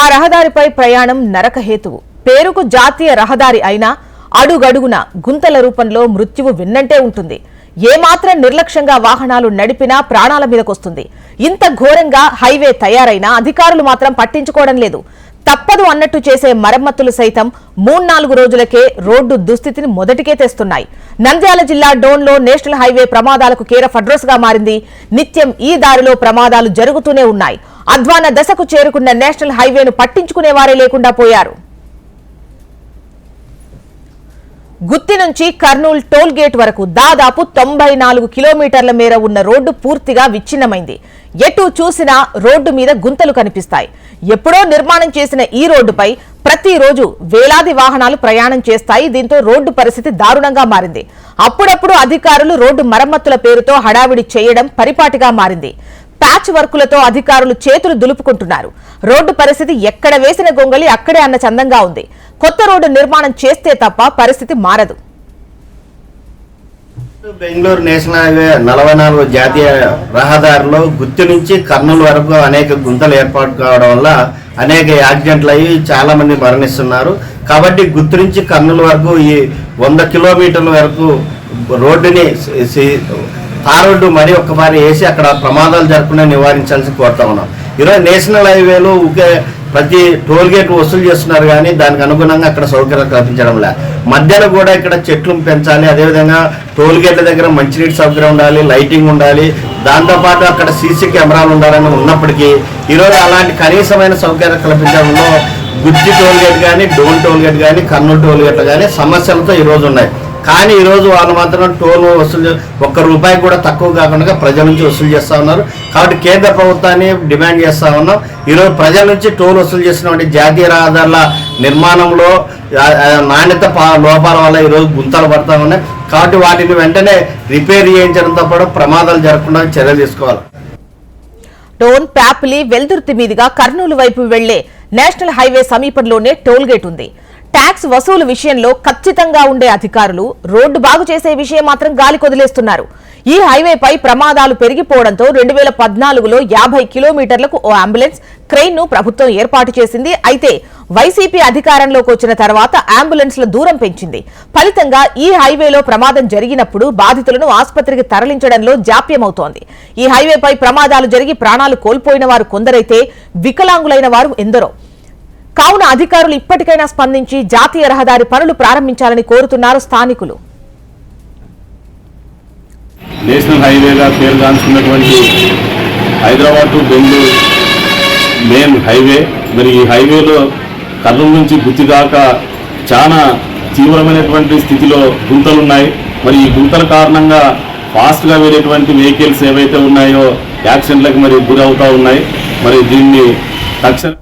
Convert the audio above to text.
ఆ రహదారిపై ప్రయాణం నరకహేతువు. పేరుకు జాతీయ రహదారి అయినా అడుగడుగున గుంతల రూపంలో మృత్యువు విన్నంటే ఉంటుంది. ఏమాత్రం నిర్లక్ష్యంగా వాహనాలు నడిపినా ప్రాణాల మీదకొస్తుంది. ఇంత ఘోరంగా హైవే తయారైనా అధికారులు మాత్రం పట్టించుకోవడం లేదు. తప్పదు అన్నట్టు చేసే మరమ్మతులు సైతం మూడు నాలుగు రోజులకే రోడ్డు దుస్థితిని మొదటికే తెస్తున్నాయి. నంద్యాల జిల్లా డోన్లో నేషనల్ హైవే ప్రమాదాలకు కేరఫ్ అడ్రస్గా మారింది. నిత్యం ఈ దారిలో ప్రమాదాలు జరుగుతూనే ఉన్నాయి. అధ్వాన దశకు చేరుకున్న నేషనల్ హైవేను పట్టించుకునేవారే లేకుండా పోయారు. గుత్తి నుంచి కర్నూలు టోల్ గేట్ వరకు దాదాపు తొంభై నాలుగు కిలోమీటర్ల మేర ఉన్న రోడ్డు పూర్తిగా విచ్ఛిన్నమైంది. ఎటు చూసినా రోడ్డు మీద గుంతలు కనిపిస్తాయి. ఎప్పుడో నిర్మాణం చేసిన ఈ రోడ్డుపై ప్రతిరోజు వేలాది వాహనాలు ప్రయాణం చేస్తాయి. దీంతో రోడ్డు పరిస్థితి దారుణంగా మారింది. అప్పుడప్పుడు అధికారులు రోడ్డు మరమ్మతుల పేరుతో హడావిడి చేయడం పరిపాటిగా మారింది. ప్యాచ్ వర్కులతో అధికారులు చేతులు దులుపుకుంటున్నారు. రోడ్డు పరిస్థితి ఎక్కడ వేసిన గొంగలి అక్కడే అన్న చందంగా ఉంది. కొత్త రోడ్డు నిర్మాణం చేస్తే తప్ప పరిస్థితి మారదు. బెంగళూరు నేషనల్ హైవే నలభై నాలుగు జాతీయ రహదారిలో గుత్తి నుంచి కర్నూలు వరకు అనేక గుంతలు ఏర్పాటు కావడం వల్ల అనేక యాక్సిడెంట్లు అయ్యి చాలా మంది మరణిస్తున్నారు. కాబట్టి గుత్తి నుంచి కర్నూలు వరకు ఈ వంద కిలోమీటర్ల వరకు రోడ్డుని సి- సి- రోడ్డు ఒక్కసారి వేసి అక్కడ ప్రమాదాలు జరగకుండా నివారించాల్సి కోరుతా ఉన్నాం. ఈరోజు నేషనల్ హైవేలో ఒకే ప్రతి టోల్ గేట్ వసూలు చేస్తున్నారు కానీ దానికి అనుగుణంగా అక్కడ సౌకర్యాలు కల్పించడం లే. మధ్యలో కూడా ఇక్కడ చెట్లు పెంచాలి అదేవిధంగా టోల్ గేట్ల దగ్గర మంచినీటి సౌకర్యం ఉండాలి లైటింగ్ ఉండాలి దాంతోపాటు అక్కడ సీసీ కెమెరాలు ఉండాలని ఉన్నప్పటికీ ఈరోజు అలాంటి కనీసమైన సౌకర్యాలు కల్పించడంలో గుజ్జి టోల్ గేట్ కానీ డోన్ టోల్ గేట్ కానీ కర్నూలు టోల్ గేట్లు కానీ సమస్యలతో ఈరోజు ఉన్నాయి. కానీ ఈరోజు వాళ్ళు మాత్రం టోల్ వసూలు ఒక్క రూపాయి కూడా తక్కువ కాకుండా ప్రజల నుంచి వసూలు చేస్తూ ఉన్నారు. కాబట్టి కేంద్ర ప్రభుత్వాన్ని డిమాండ్ చేస్తూ ఉన్నాం. ఈరోజు ప్రజల నుంచి టోల్ వసూలు చేసినటువంటి జాతీయ రహదారుల నిర్మాణంలో నాణ్యత లోపాల వల్ల ఈరోజు గుంతలు పడతా ఉన్నాయి. కాబట్టి వాటిని వెంటనే రిపేర్ చేయించడంతో పాటు ప్రమాదాలు జరగకుండా చర్యలు తీసుకోవాలి. టోన్ ప్యాపిలి వెల్దుర్తి మీదుగా కర్నూలు వైపు వెళ్ళే నేషనల్ హైవే సమీపంలోనే టోల్ గేట్ ఉంది. ట్యాక్స్ వసూలు విషయంలో ఖచ్చితంగా ఉండే అధికారులు రోడ్డు బాగు చేసే విషయం మాత్రం గాలి కొదిలేస్తున్నారు. ఈ హైవేపై ప్రమాదాలు పెరిగిపోవడంతో రెండు వేల పద్నాలుగులో యాభై కిలోమీటర్లకు ఓ అంబులెన్స్ క్రెయిన్ను ప్రభుత్వం ఏర్పాటు చేసింది. అయితే వైసీపీ అధికారంలోకి వచ్చిన తర్వాత అంబులెన్స్ల దూరం పెంచింది. ఫలితంగా ఈ హైవేలో ప్రమాదం జరిగినప్పుడు బాధితులను ఆసుపత్రికి తరలించడంలో జాప్యమవుతోంది. ఈ హైవేపై ప్రమాదాలు జరిగి ప్రాణాలు కోల్పోయిన వారు కొందరైతే వికలాంగులైన వారు ఎందరో. కావున అధికారులు ఇప్పటికైనా స్పందించి జాతీయ రహదారి పనులు ప్రారంభించాలని కోరుతున్నారు స్థానికులు. నేషనల్ హైవేగా పేరుగాంచుకున్నటువంటి Hyderabad to Bengaluru main highway. మరి ఈ హైవేలో కర్నూలు నుంచి గుత్తి దాకా చాలా తీవ్రమైనటువంటి స్థితిలో గుంతలు ఉన్నాయి మరి ఈ గుంతల కారణంగా ఫాస్ట్గా వెళ్ళేటువంటి వెహికల్స్ ఏవైతే ఉన్నాయో యాక్సిడెంట్లకు మరి గురవుతూ ఉన్నాయి. మరి దీన్ని తక్షణ